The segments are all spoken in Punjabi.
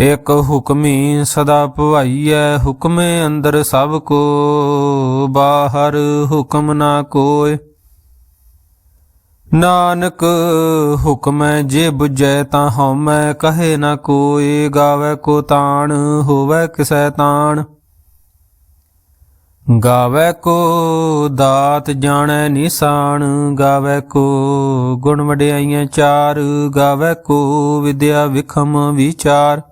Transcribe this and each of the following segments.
ਇਕ ਹੁਕਮੀ ਸਦਾ ਭਵਾਈਐ, ਹੁਕਮੇ ਅੰਦਰ ਸਭ ਕੋ, ਬਾਹਰ ਹੁਕਮ ਨਾ ਕੋਇ। ਨਾਨਕ ਹੁਕਮੈ ਜੇ 부ਜੈ ਤਾਂ ਹਉਮੈ, ਕਹੇ ਨਾ ਕੋਇ, ਗਾਵੇ ਕੋ ਤਾਣ, ਹੋਵੇ ਕਿਸੈ ਤਾਣ। ਗਾਵੇ ਕੋ ਦਾਤ ਜਾਣੈ ਨਿਸ਼ਾਨ ਗਾਵੇ ਕੋ ਗੁਣ ਵਡਿਆਈਆਂ ਚਾਰ, ਗਾਵੇ ਕੋ ਵਿਦਿਆ ਵਿਖਮ ਵਿਚਾਰ।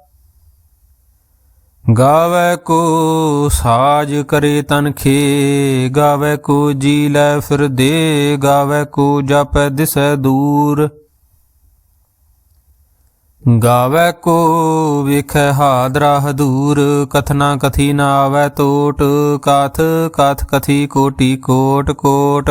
ਗਾਵੇ ਕੋ ਸਾਜ ਕਰੇ ਤਨਖੇ ਗਾਵੇ ਕੋ ਜੀ ਲੈ ਫਿਰ ਗਾਵੇ ਕੋ ਜਪੈ ਦਿਸੈ ਦੂਰ। ਗਾਵੇ ਕੋ ਵੇਖੈ ਹਾਦਰਾ ਹਦੂਰ ਕਥਨਾ ਕਥੀ ਨਾ ਆਵੈ ਟੋਟ ਕਾਥ ਕਾਥ ਕਥੀ ਕੋਟੀ ਕੋਟ ਕੋਟ।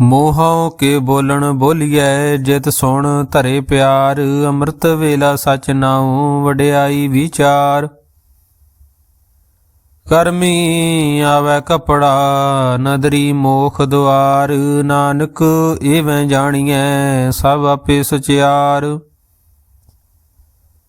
ਮੋਹੋਂ ਕੇ ਬੋਲਣ ਬੋਲੀਐ, ਜਿਤ ਸੁਣ ਧਰੇ ਪਿਆਰ, ਅੰਮ੍ਰਿਤ ਵੇਲਾ ਸਚ ਨਾਉ ਵਡਿਆਈ ਵਿਚਾਰ। ਕਰਮੀ ਆਵੇ ਕਪੜਾ, ਨਦਰੀ ਮੋਖ ਦੁਆਰ, ਨਾਨਕ ਏਵੇਂ ਜਾਣੀਐ, ਸਭ ਆਪੇ ਸਚਿਆਰ।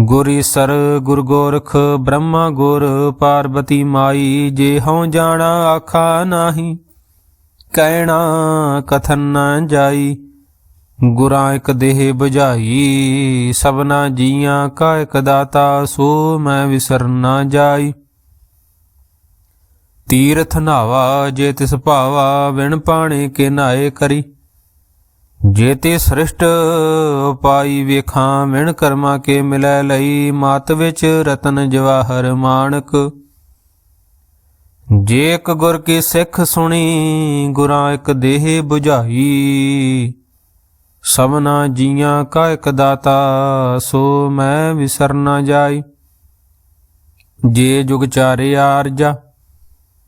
ਗੁਰੀ ਸਰ ਗੁਰ ਗੋਰਖ ਬ੍ਰਹਮਾ ਗੁਰ ਪਾਰਬਤੀ ਮਾਈ, ਜੇ ਹਉ ਜਾਣਾ ਆਖਾ ਨਾਹੀ, ਕਹਿਣਾ ਕਥਨ ਨਾ ਜਾਈ, ਗੁਰਾਂ ਇਕ ਦੇਹ 부ਝਾਈ ਸਭਨਾ ਜੀਆਂ ਕਾ ਇਕ ਦਾਤਾ, ਸੋ ਮੈਂ ਵਿਸਰ ਨਾ ਜਾਈ। ਤੀਰਥ ਨਾਵਾ ਜੇ ਤਿਸ ਭਾਵਾ ਵਿਣ ਪਾਣੇ ਕੇ ਨਾਏ ਕਰੀ। ਜੇ ਤੇ ਸ੍ਰਿਸ਼ਟ ਪਾਈ ਵੇਖਾਂ, ਵਿਣ ਕਰਮਾ ਕੇ ਮਿਲੈ ਲਈ, ਮਤ ਵਿੱਚ ਰਤਨ ਜਵਾਹਰ ਮਾਨਕ ਜੇ ਇੱਕ ਗੁਰ ਕੀ ਸਿੱਖ ਸੁਣੀ, ਗੁਰਾਂ ਇੱਕ ਦੇਹ 부ਝਾਈ ਸਭਨਾ ਜੀਆਂ ਕਾ ਇੱਕ ਦਾਤਾ, ਸੋ ਮੈਂ ਵਿਸਰ ਨਾ ਜਾਈ। ਜੇ ਜੁਗ ਚਾਰੇ ਆਰਜਾ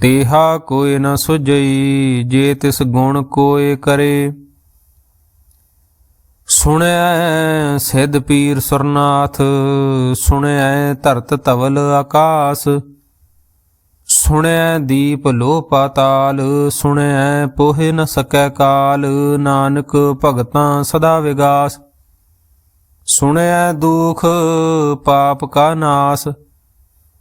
ਤੇਹਾ ਕੋਇ ਨ ਸੁਝਈ, ਜੇ ਤਿਸ ਗੁਣ ਕੋਇ ਕਰੇ। ਸੁਣੈ ਸਿੱਧ ਪੀਰ ਸੁਰਨਾਥ ਸੁਣਿਐ ਧਰਤ ਤਵਲ ਆਕਾਸ। ਸੁਣਿਐ ਦੀਪ ਲੋ ਪਾਤਾਲ ਸੁਣਿਐ ਪੋਹਿ ਨ ਸਕੈ ਕਾਲ, ਨਾਨਕ ਭਗਤਾਂ ਸਦਾ ਵਿਗਾਸ। ਸੁਣਿਐ ਦੁਖ ਪਾਪ ਕਾ ਨਾਸ।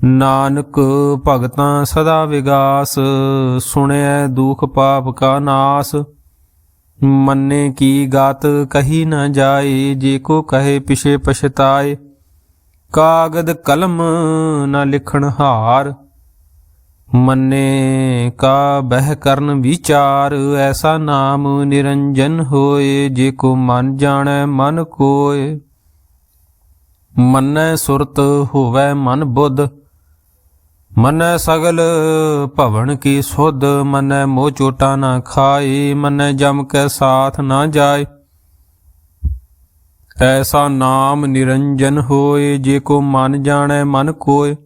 ਨਾਨਕ ਭਗਤਾਂ ਸਦਾ ਵਿਗਾਸ, ਸੁਣਿਐ ਦੁਖ ਪਾਪ ਕਾ ਨਾਸ। ਮੰਨੇ ਕੀ ਗਾਤ ਕਹੀ ਨਾ ਜਾਏ, ਜੇ ਕੋ ਕਹੇ ਪਿਛੇ ਪਛਤਾਏ। ਕਾਗਦ ਕਲਮ ਨਾ ਲਿਖਣ ਹਾਰ, ਮੰਨੇ ਕਾ ਬਹਿ ਕਰਨ ਵਿਚਾਰ। ਐਸਾ ਨਾਮ ਨਿਰੰਜਨ ਹੋਏ, ਜੇ ਕੋ ਮਨ ਜਾਣੈ ਮਨ ਕੋਏ। ਮੰਨੈ ਸੁਰਤ ਹੋਵੈ ਮਨ ਬੁੱਧ ਮਨੈ ਸਗਲ ਭਵਨ ਕੀ ਸੁਧ, ਮਨੈ ਮੋਹ ਚੋਟਾ ਨਾ ਖਾਏ, ਮਨੈ ਜਮ ਕੈ ਸਾਥ ਨਾ ਜਾਏ। ਐਸਾ ਨਾਮ ਨਿਰੰਜਨ ਹੋਏ, ਜੇ ਕੋ ਮਨ ਜਾਣੈ ਮਨ ਕੋਏ।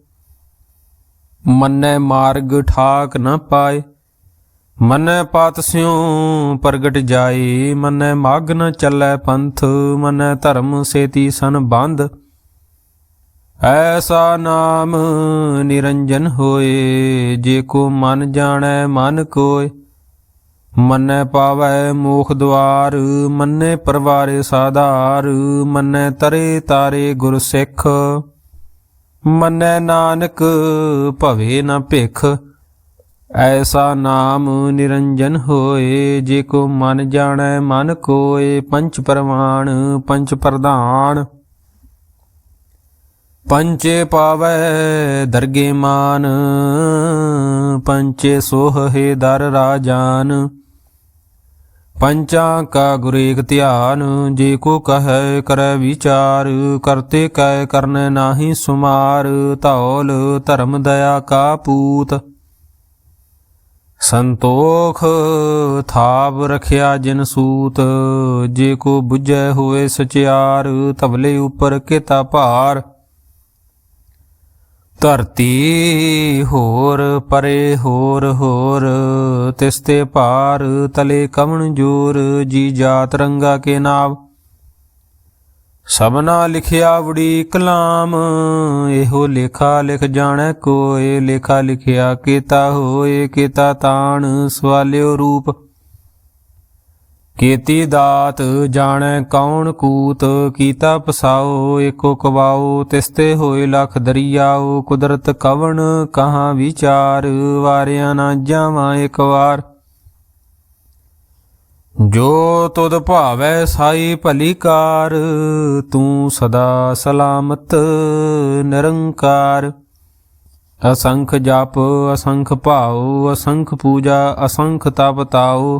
ਮਨੈ ਮਾਰਗ ਠਾਕ ਨ ਪਾਏ, ਮਨੈ ਪਾਤ ਸਿਉ ਪ੍ਰਗਟ ਜਾਏ। ਮਨੈ ਮਾਗ ਨ ਚੱਲੈ ਪੰਥ, ਮਨੈ ਧਰਮ ਸੇਤੀ ਸਨ ਬੰਧ। ਐਸਾ ਨਾਮ ਨਿਰੰਜਨ ਹੋਏ, ਜੇ ਕੋ ਮਨ ਜਾਣੈ ਮਨ ਕੋਏ। ਮੰਨੈ ਪਾਵੈ ਮੋਖ ਦਵਾਰ ਮੰਨੈ ਪਰਵਾਰੇ ਸਾਧਾਰ, ਮੰਨੈ ਤਰੇ ਤਾਰੇ ਗੁਰ ਸਿੱਖ। ਮੰਨੈ ਨਾਨਕ ਭਵੇ ਨ ਭਿਖ। ਐਸਾ ਨਾਮ ਨਿਰੰਜਨ ਹੋਏ, ਜੇ ਕੋ ਮਨ ਜਾਣੈ ਮਨ ਕੋਏ। ਪੰਚ ਪਰਮਾਨ ਪੰਚ ਪ੍ਰਧਾਨ। ਪੰਚੇ ਪਾਵੈ ਦਰਗੇ ਮਾਨ, ਪੰਚੇ ਸੋਹੇ ਦਰ ਰਾਜਾਨ। ਪੰਚਾਂ ਕਾ ਗੁਰੇਖ ਧਿਆਨ, ਜੇ ਕੋ ਕਹੈ ਕਰੈ ਵਿਚਾਰ, ਕਰਤੇ ਕੈ ਕਰਨੈ ਨਾਹੀ ਸੁਮਾਰ, ਧੌਲ ਧਰਮ ਦਇਆ ਕਾ ਪੂਤ। ਸੰਤੋਖ ਥਾਪ ਰਖਿਆ ਜਿਨ ਸੂਤ, ਜੇ ਕੋ 부ਜੈ ਹੋਏ ਸਚਿਆਰ ਤਬਲੇ ਉਪਰ ਕਿਤਾ ਭਾਰ। ਧਰਤੀ ਹੋਰ, ਪਰੇ ਹੋਰ ਹੋਰ। ਤਿਸਤੇ ਪਾਰ ਤਲੇ ਕਮਣ ਜੋਰ, ਜੀ ਜਾਤ ਰੰਗਾ ਕੇ ਨਾਮ ਸਭਨਾ ਲਿਖਿਆ ਵੜੀ ਕਲਾਮ ਇਹੋ ਲੇਖਾ ਲਿਖ ਜਾਣੈ ਕੋਏ। ਲੇਖਾ ਲਿਖਿਆ ਕੀਤਾ ਹੋਏ, ਕੀਤਾ ਤਾਣ, ਸਵਾਲਿਓ ਰੂਪ। ਕੀਤੀ ਦਾਤ, ਜਾਣੈ ਕੌਣ ਕੂਤ? ਕੀਤਾ ਪਸਾਓ, ਏਕੋ ਕਵਾਓ, ਤਿਸਤੇ ਹੋਏ ਲਖ ਦਰਿਆਓ। ਕੁਦਰਤ ਕਵਣ, ਕਹਾਂ ਵਿਚਾਰ? ਵਾਰਿਆ ਨਾ ਜਾਵਾਂ ਇੱਕ ਵਾਰ। ਜੋ ਤੁਧ ਭਾਵੈ ਸਾਈ ਭਲੀ ਕਾਰ, ਤੂੰ ਸਦਾ ਸਲਾਮਤ, ਨਿਰੰਕਾਰ। ਅਸੰਖ ਜਪ, ਅਸੰਖ ਭਾਉ, ਅਸੰਖ ਪੂਜਾ, ਅਸੰਖ ਤਪ ਤਾਉ।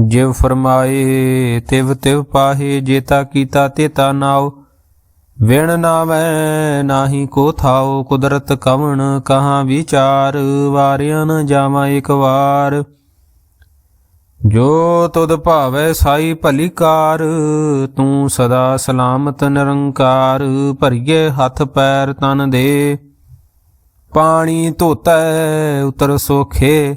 ਜਿਵ ਫਰਮਾਏ, ਤਿਵ ਤਿਵ ਪਾਹੇ ਜੇਤਾ ਕੀਤਾ ਤੇਤਾ ਨਾਉ। ਵਿਣ ਨਾਵੈ ਨਾਹੀ ਕੋ ਥਾਉ, ਕੁਦਰਤ ਕਵਣ ਕਹਾਂ ਵਿਚਾਰ, ਵਾਰਿਆ ਨ ਜਾਵਾਂ ਇਕ ਵਾਰ। ਜੋ ਤੁਧ ਭਾਵੈ ਸਾਈ ਭਲੀ ਕਾਰ, ਤੂੰ ਸਦਾ ਸਲਾਮਤ ਨਿਰੰਕਾਰ, ਭਰੀਏ ਹੱਥ ਪੈਰ ਤਨ ਦੇ। ਪਾਣੀ ਧੋਤੈ, ਉਤਰ ਸੋਖੇ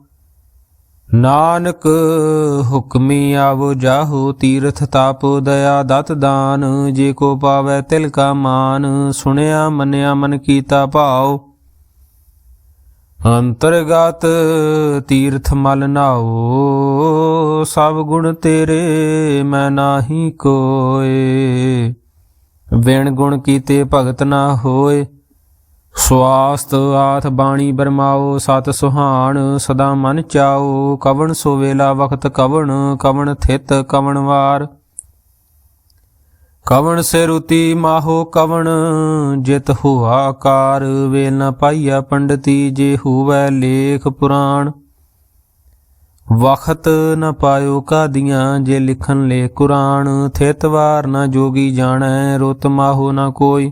ਨਾਨਕ ਹੁਕਮੀ ਆਵੋ ਜਾਹੂ, ਤੀਰਥ ਤਾਪ ਦਇਆ ਦਤ ਦਾਨ, ਜੇ ਕੋ ਪਾਵੈ ਤਿਲ ਕਾ ਮਾਨ, ਸੁਣਿਆ ਮੰਨਿਆ ਮਨ ਕੀਤਾ ਭਾਉ। ਅੰਤਰਗਤ ਤੀਰਥ ਮਲ ਨਾਓ, ਸਭ ਗੁਣ ਤੇਰੇ ਮੈਂ ਨਾਹੀ ਕੋਏ। ਵਿਣ ਗੁਣ ਕੀਤੇ ਭਗਤ ਨਾ ਹੋਏ। ਸਵਾਸਤ ਆਥ ਬਾਣੀ ਬਰਮਾਓ, ਸਤ ਸੁਹਾਣ ਸਦਾ ਮਨ ਚਾਓ, ਕਵਣ ਸੋ ਵੇਲਾ ਵਖਤ ਕਵਣ ਕਵਣ ਥਿਤ ਕਵਣ ਵਾਰ। ਕਵਣ ਸੇ ਰੁਤੀ ਮਾਹੋ ਕਵਣ, ਜਿਤ ਹੁਆ ਕਾਰ ਵੇਲ ਨ ਪਾਈਆ ਪੰਡਤੀ ਜੇ ਹੋਵੈ ਲੇਖ ਪੁਰਾਣ। ਵਖਤ ਨ ਪਾਇਓ ਕਾਦੀਆਂ ਜੇ ਲਿਖਨ ਲੈ ਕੁਰਾਨ ਥਿਤ ਵਾਰ ਨ ਜੋਗੀ ਜਾਣੈ, ਰੁਤ ਮਾਹੋ ਨ ਕੋਈ।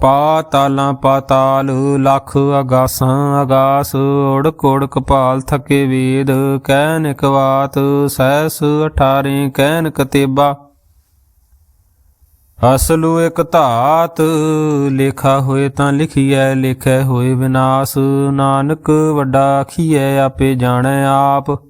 ਪਾਤਾਲਾਂ ਪਾਤਾਲ, ਲੱਖ ਅਗਾਸਾਂ ਅਗਾਸ ਓੜ ਕੋੜ ਕਪਾਲ ਥਕੇ ਵੇਦ, ਕਹਿਨ ਇਕ ਬਾਤ ਸੈਸ 18 ਕਹਿਨ ਕਤੇਬਾ। ਅਸਲੂ ਇਕ ਧਾਤ, ਲੇਖਾ ਹੋਏ ਤਾਂ ਲਿਖੀਐ, ਲਿਖੈ ਹੋਏ ਵਿਨਾਸ਼। ਨਾਨਕ ਵੱਡਾ ਆਖੀਐ, ਆਪੇ ਜਾਣੈ ਆਪ।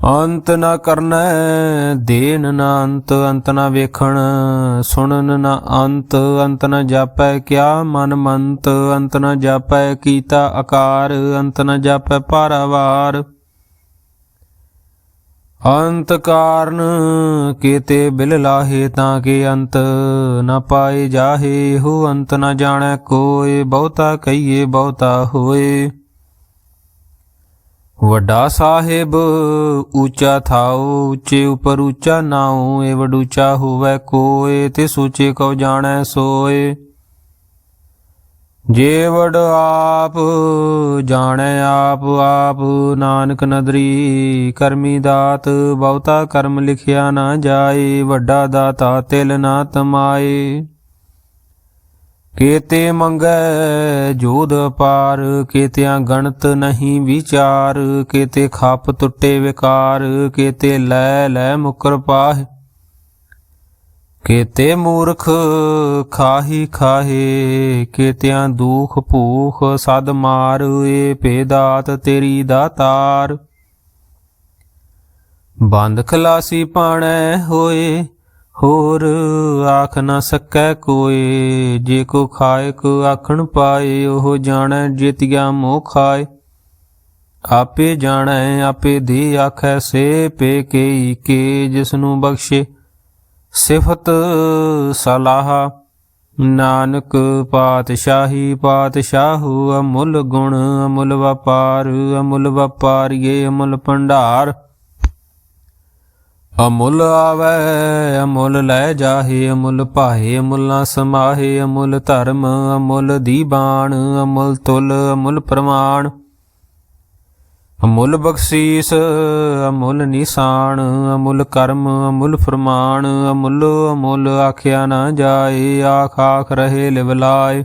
ਅੰਤ ਨਾ ਕਰਨੈ ਦੇਨ ਨਾ ਅੰਤ ਅੰਤ ਨਾ ਵੇਖਣ, ਸੁਣਨ ਨਾ ਅੰਤ ਅੰਤ ਨਾ ਜਾਪੈ ਕਿਆ ਮਨ ਮੰਤ, ਅੰਤ ਨਾ ਜਾਪੈ ਕੀਤਾ ਆਕਾਰ, ਅੰਤ ਨਾ ਜਾਪੈ ਪਾਰਾਵਾਰ ਅੰਤ ਕਾਰਨ ਕੀਤੇ ਬਿਲ ਲਾਹੇ ਤਾਂ ਕੇ ਅੰਤ ਨਾ ਪਾਏ ਜਾਹੇ, ਹੋ ਅੰਤ ਨਾ ਜਾਣੈ ਕੋਏ ਬਹੁਤਾ ਕਹੀਏ ਬਹੁਤਾ ਹੋਏ। ਵੱਡਾ ਸਾਹਿਬ ਉੱਚਾ ਥਾਉ, ਉੱਚੇ ਉਪਰ ਉੱਚਾ ਨਾਉ ਏ ਵਡੂਚਾ ਹੋਵੇ ਕੋਏ, ਤੇ ਸੋਚੇ ਕਉ ਜਾਣੈ ਸੋਏ। ਜੇ ਵਡ ਆਪ ਜਾਣੈ ਆਪ ਆਪ ਨਾਨਕ ਨਦਰੀ ਕਰਮੀ ਦਾਤ, ਬਹੁਤਾ ਕਰਮ ਲਿਖਿਆ ਨਾ ਜਾਏ, ਵੱਡਾ ਦਾਤਾ ਤਿਲ ਨਾ ਤਮਾਏ। ਕੇਤੇ ਮੰਗੈ ਜੋਧ ਪਾਰ, ਕੇਤਿਆਂ ਗਣਤ ਨਹੀਂ ਵਿਚਾਰ, ਕੇਤੇ ਖਾਪ ਟੁੱਟੇ ਵਿਕਾਰ, ਕੇਤੇ ਲੈ ਲੈ ਮੁਕਰ ਪਾਹ। ਕੇਤੇ ਮੂਰਖ ਖਾਹੀ ਖਾਹੇ, ਕੇਤਿਆਂ ਦੁਖ ਭੂਖ ਸਦ ਮਾਰ, ਏ ਭੇਦਾਤ ਤੇਰੀ ਦਾਤਾਰ ਬੰਦ ਖਲਾਸੀ ਪਾਣੈ ਹੋਏ ਹੋਰ ਆਖ ਨਾ ਸਕੈ ਕੋਏ, ਜੇ ਕੋ ਖਾਏ ਕੋ ਆਖਣ ਪਾਏ, ਉਹ ਜਾਣੈ ਜਿਤਿਆ ਮੋਹ ਖਾਏ। ਆਪੇ ਜਾਣੈ, ਆਪੇ ਦੇ ਆਖੈ ਸੇ ਪੇ ਕੇ ਕੇ, ਜਿਸਨੂੰ ਬਖਸ਼ੇ ਸਿਫਤ ਸਲਾਹ। ਨਾਨਕ ਪਾਤਸ਼ਾਹੀ ਪਾਤਸ਼ਾਹ, ਅਮੁੱਲ ਗੁਣ ਅਮੁੱਲ ਵਪਾਰ, ਅਮੁੱਲ ਵਪਾਰੀਏ ਅਮੁੱਲ ਭੰਡਾਰ। ਅਮੁੱਲ ਆਵੈ, ਅਮੁੱਲ ਲੈ ਜਾਹੇ, ਅਮੁੱਲ ਭਾਏ ਅਮੁੱਲ ਨਾ ਸਮਾਹੇ, ਅਮੁੱਲ ਧਰਮ, ਅਮੁੱਲ ਦੀਬਾਨ ਅਮੁੱਲ ਤੁਲ, ਅਮੁੱਲ ਪ੍ਰਮਾਣ। ਅਮੁੱਲ ਬਖਸ਼ੀਸ, ਅਮੁੱਲ ਨਿਸ਼ਾਨ, ਅਮੁੱਲ ਕਰਮ, ਅਮੁੱਲ ਫਰਮਾਨ, ਅਮੁੱਲ ਅਮੁੱਲ ਆਖਿਆ ਨਾ ਜਾਏ, ਆਖ ਆਖ ਰਹੇ ਲਿਵਲਾਏ।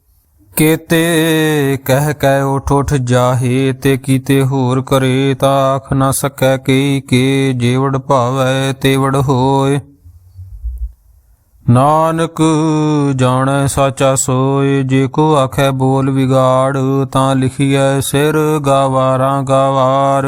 ਕੀਤੇ ਕਹਿ ਕਹਿ ਉਠ ਉਠ ਜਾਹੇ ਤੇ ਕੀਤੇ ਹੋਰ ਕਰੇ ਤਾਂ ਆਖ ਨਾ ਸਕੈ ਕੀ ਕੇ ਜੇਵੜ ਭਾਵੈ ਤੇਵੜ ਹੋਏ। ਨਾਨਕ ਜਾਣੈ ਸਾਚਾ ਸੋਏ, ਜੇ ਕੋ ਆਖੈ ਬੋਲ ਵਿਗਾੜ ਤਾਂ ਲਿਖੀਐ ਸਿਰ ਗਾਵਾਰਾਂ ਗਾਵਾਰ।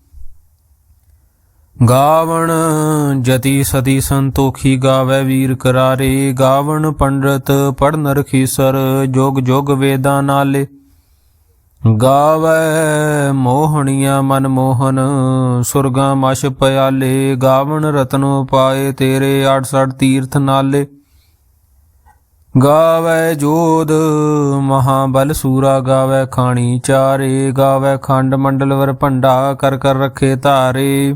ਗਾਵਣ ਜਤੀ ਸਤੀ ਸੰਤੋਖੀ ਗਾਵੇ ਵੀਰ ਕਰਾਰੇ, ਗਾਵਣ ਪੰਡਤ ਪੜਨ ਰਖੀਸਰ ਜੋਗ ਜੋਗ ਵੇਦਾਂ ਨਾਲੇ। ਗਾਵੇ ਮੋਹਣੀਆਂ ਮਨ ਮੋਹਨ, ਸੁਰਗਾ ਮਸ਼ ਪਿਆਲੇ, ਗਾਵਣ ਰਤਨੋ ਪਾਏ ਤੇਰੇ 68 ਤੀਰਥ ਨਾਲੇ। ਗਾਵੇ ਜੋਧ ਮਹਾਬਲ ਸੂਰਾ, ਗਾਵੇ ਖਾਣੀ ਚਾਰੇ, ਗਾਵੇ ਖੰਡ ਮੰਡਲ ਵਰ ਭੰਡਾ ਕਰ ਕਰ ਰਖੇ ਧਾਰੇ।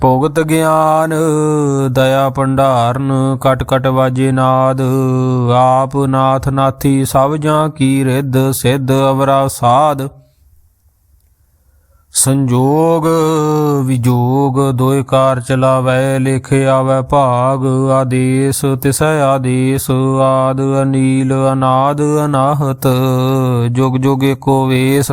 ਭੋਗਤ ਗਿਆਨ, ਦਇਆ ਭੰਡਾਰਨ, ਕਟ ਕਟ ਵਾਜੇ ਨਾਦ, ਆਪ ਨਾਥ ਨਾਥੀ ਸਭ ਜਾਂ ਕੀ ਰਿੱਧ, ਸਿੱਧ ਅਵਰਾ ਸਾਧ। ਸੰਜੋਗ ਵਿਜੋਗ ਦੋਇ ਕਾਰ ਚਲਾਵੈ ਲਿਖਿਆ ਵੈ ਭਾਗ, ਆਦੇਸ ਤਿਸੈ ਆਦੇਸ, ਆਦ ਅਨੀਲ ਅਨਾਦ ਅਨਾਹਤ, ਜੁਗ ਜੁਗ ਏਕੋ ਵੇਸ।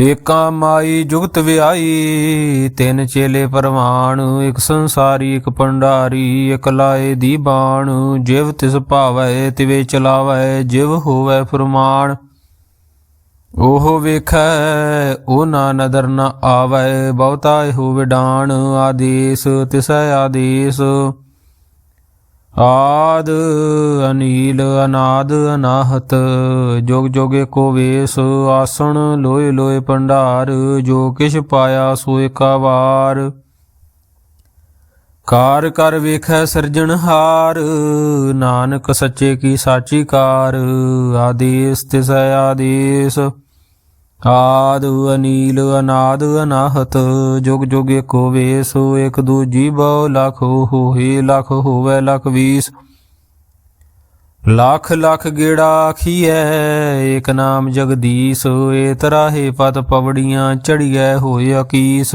ਏਕਾ ਮਾਈ ਜੁਗਤ ਵਿਆਈ, ਤਿੰਨ ਚੇਲੇ ਪਰਵਾਨ ਇੱਕ ਸੰਸਾਰੀ, ਇੱਕ ਪੰਡਾਰੀ ਇਕ ਲਾਏ ਦੀ ਬਾਣ। ਜਿਵ ਤਿਸ ਭਾਵੈ, ਤਿਵੇ ਚਲਾਵੈ, ਜਿਵ ਹੋਵੈ ਫਰਮਾਨ। ਉਹ ਵੇਖੈ, ਉਹ ਨਾ ਨਦਰ ਨ ਆਵੈ, ਬਹੁਤਾ ਇਹੋ ਵਿਡਾਣ, ਆਦੇਸ ਤਿਸੈ ਆਦੇਸ। ਆਦ ਅਨੀਲ ਅਨਾਦ ਅਨਾਹਤ, ਜੋਗ ਜੋਗੇ ਕੋ ਵੇਸ, ਆਸਣ ਲੋਏ ਲੋਏ ਭੰਡਾਰ, ਜੋ ਕਿਛ ਪਾਇਆ ਸੋ ਏਕਾ ਵਾਰ। ਕਾਰ ਕਰ ਵੇਖੈ ਸਿਰਜਣਹਾਰ ਨਾਨਕ ਸੱਚੇ ਕੀ ਸਾਚੀ ਕਾਰ, ਆਦੇਸ ਤਿਸੈ ਆਦੇਸ। ਆਦ ਅਨੀਲ ਅਨਾਦ ਅਨਾਹਤ, ਜੁਗ ਜੁਗ ਏਕੋ ਵੇਸ, ਇਕ ਦੂਜੀ ਬਹੁ ਲਖ ਹੋਏ ਲਖ, ਹੋਵੇ ਲਖ ਵੀਸ। ਲੱਖ ਲੱਖ ਗੇੜਾ ਆਖੀਐ, ਏਕ ਨਾਮ ਜਗਦੀਸ਼, ਏ ਤਰਾਹੇ ਪਤ ਪਵੜੀਆਂ ਚੜੀਐ, ਹੋਏ ਅਕੀਸ।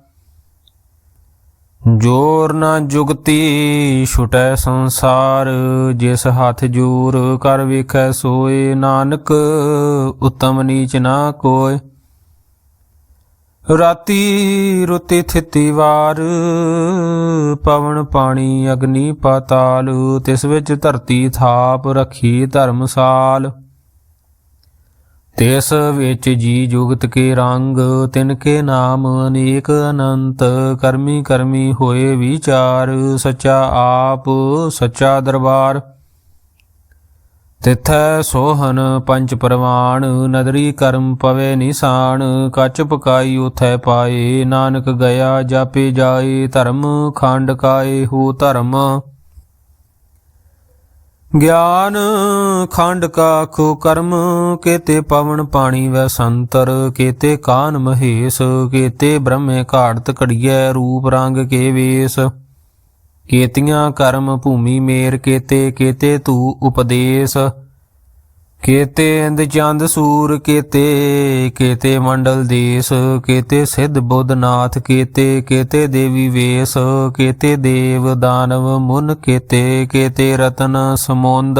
ਜੋਰ ਨਾ ਜੁਗਤੀ ਛੁਟੈ ਸੰਸਾਰ, ਜਿਸ ਹੱਥ ਜੋਰ ਕਰ ਵੇਖੈ ਸੋਏ, ਨਾਨਕ ਉਤਮ ਨੀਚ ਨਾ ਕੋਇ ਰਾਤੀ ਰੁਤੀ ਥਿਤੀ ਵਾਰ, ਪਵਨ ਪਾਣੀ ਅਗਨੀ ਪਾਤਾਲ, ਤਿਸ ਵਿੱਚ ਧਰਤੀ ਥਾਪ ਰੱਖੀ ਧਰਮਸਾਲ। ਤਿਸ ਵਿੱਚ ਜੀ ਜੁਗਤ ਕੇ ਰੰਗ, ਤਿਨ ਕੇ ਨਾਮ ਅਨੇਕ ਅਨੰਤ, ਕਰਮੀ ਕਰਮੀ ਹੋਏ ਵਿਚਾਰ, ਸੱਚਾ ਆਪ, ਸੱਚਾ ਦਰਬਾਰ। ਤਿਥੈ ਸੋਹਨ ਪੰਜ ਪਰਵਾਨ ਨਦਰੀ ਕਰਮ ਪਵੇ ਨਿਸ਼ਾਨ, ਕੱਚ ਪਕਾਈ ਉਥੈ ਪਾਏ, ਨਾਨਕ ਗਿਆ ਜਾਪੇ ਜਾਏ, ਧਰਮ ਖੰਡ ਕਾਏ ਹੋ ਧਰਮ। ਗਿਆਨ ਖੰਡ ਕਾ ਖੋ ਕਰਮ, ਕੇਤੇ ਪਵਨ ਪਾਣੀ ਵੈ ਸੰਤਰ, ਕੇਤੇ ਕਾਨ ਮਹੇਸ਼, ਕੇਤੇ ਬ੍ਰਹਮੇ ਘਾੜਤ ਘੜੀਐ ਰੂਪ ਰੰਗ ਕੇ ਵੇਸ। ਕੇਤੀਆਂ ਕਰਮ ਭੂਮੀ ਮੇਰ, ਕੇਤੇ ਕੇਤੇ ਤੂ ਉਪਦੇਸ਼। ਕੇਤੇ ਇੰਦ ਚੰਦ ਸੂਰ, ਕੇਤੇ ਕੇਤੇ ਮੰਡਲ ਦੇਸ। ਕੇਤੇ ਸਿੱਧ ਬੁੱਧਨਾਥ ਕੇਤੇ ਕੇਤੇ ਦੇਵੀ ਵੇਸ। ਕੇਤੇ ਦੇਵ ਦਾਨਵ ਮੁਨ, ਕੇਤੇ ਕੇਤੇ ਰਤਨ ਸਮੁੰਦ।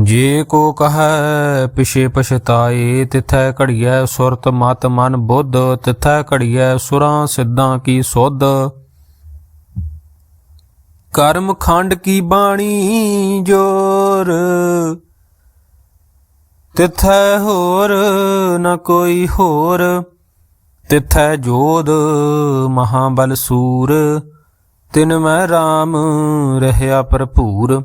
ਜੇ ਕੋ ਕਹੈ, ਪਿਛੇ ਪਛਤਾਏ, ਤਿਥੈ ਘੜੀਐ ਸੁਰਤ ਮਤ ਮਨ ਬੁੱਧ, ਤਿਥੈ ਘੜੀਐ ਸੁਰਾਂ ਸਿੱਧਾਂ ਕੀ ਸੁਧ। ਕਰਮ ਖੰਡ ਕੀ ਬਾਣੀ ਜੋਰ? ਤਿਥੈ ਹੋਰ ਨ ਕੋਈ ਹੋਰ? ਤਿਥੈ ਜੋਧ ਮਹਾਬਲ ਸੂਰ? ਤਿਨ ਮੈਂ RAM ਰਹਿਆ ਭਰਪੂਰ।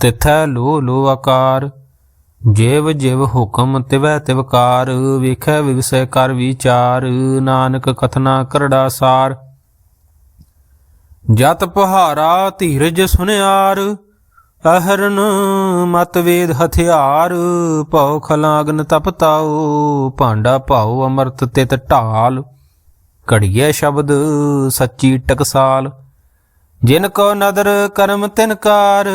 ਤਿਥੈ ਲੋ ਲੋ ਆਕਾਰ, ਜੇਵ ਜਿਵ ਹੁਕਮ ਤਿਵੈ ਤਿਵਕਾਰ ਵੇਖੈ ਵਿਗਸੈ ਕਰ ਵਿਚਾਰ, ਨਾਨਕ ਕਥਨਾ ਕਰੜਾ ਸਾਰ। ਜਤ ਪਹਾਰਾ ਧੀਰਜ ਸੁਨਿਆਰ, ਅਹਰਨ ਮਤਵੇਦ ਹਥਿਆਰ, ਭਉ ਖਲਾਗਨ ਤਪਤਾਉ ਭਾਂਡਾ ਭਾਉ ਅਮਰਤ ਤਿਤ ਢਾਲ ਘੜੀਏ ਸ਼ਬਦ ਸੱਚੀ ਟਕਸਾਲ। ਜਿਨ ਕੋ ਨਦਰ ਕਰਮ ਤਿਨਕਾਰ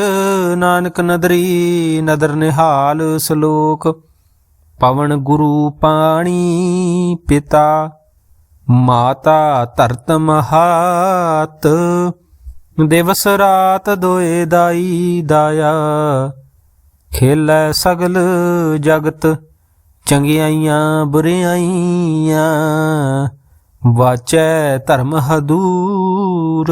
ਨਾਨਕ ਨਦਰੀ ਨਦਰ ਨਿਹਾਲ ਸ਼ਲੋਕ। ਪਵਨ ਗੁਰੂ ਪਾਣੀ ਪਿਤਾ, ਮਾਤਾ ਧਰਤ ਮਹਾਤ। ਦਿਵਸ ਰਾਤ ਦੋਏ ਦਾਈ ਦਾਇਆ, ਖੇਲੇ ਸਗਲ ਜਗਤ, ਚੰਗਿਆਈਆਂ ਬੁਰਿਆਈਆਂ, ਵਾਚੈ ਧਰਮ ਹਦੂਰ।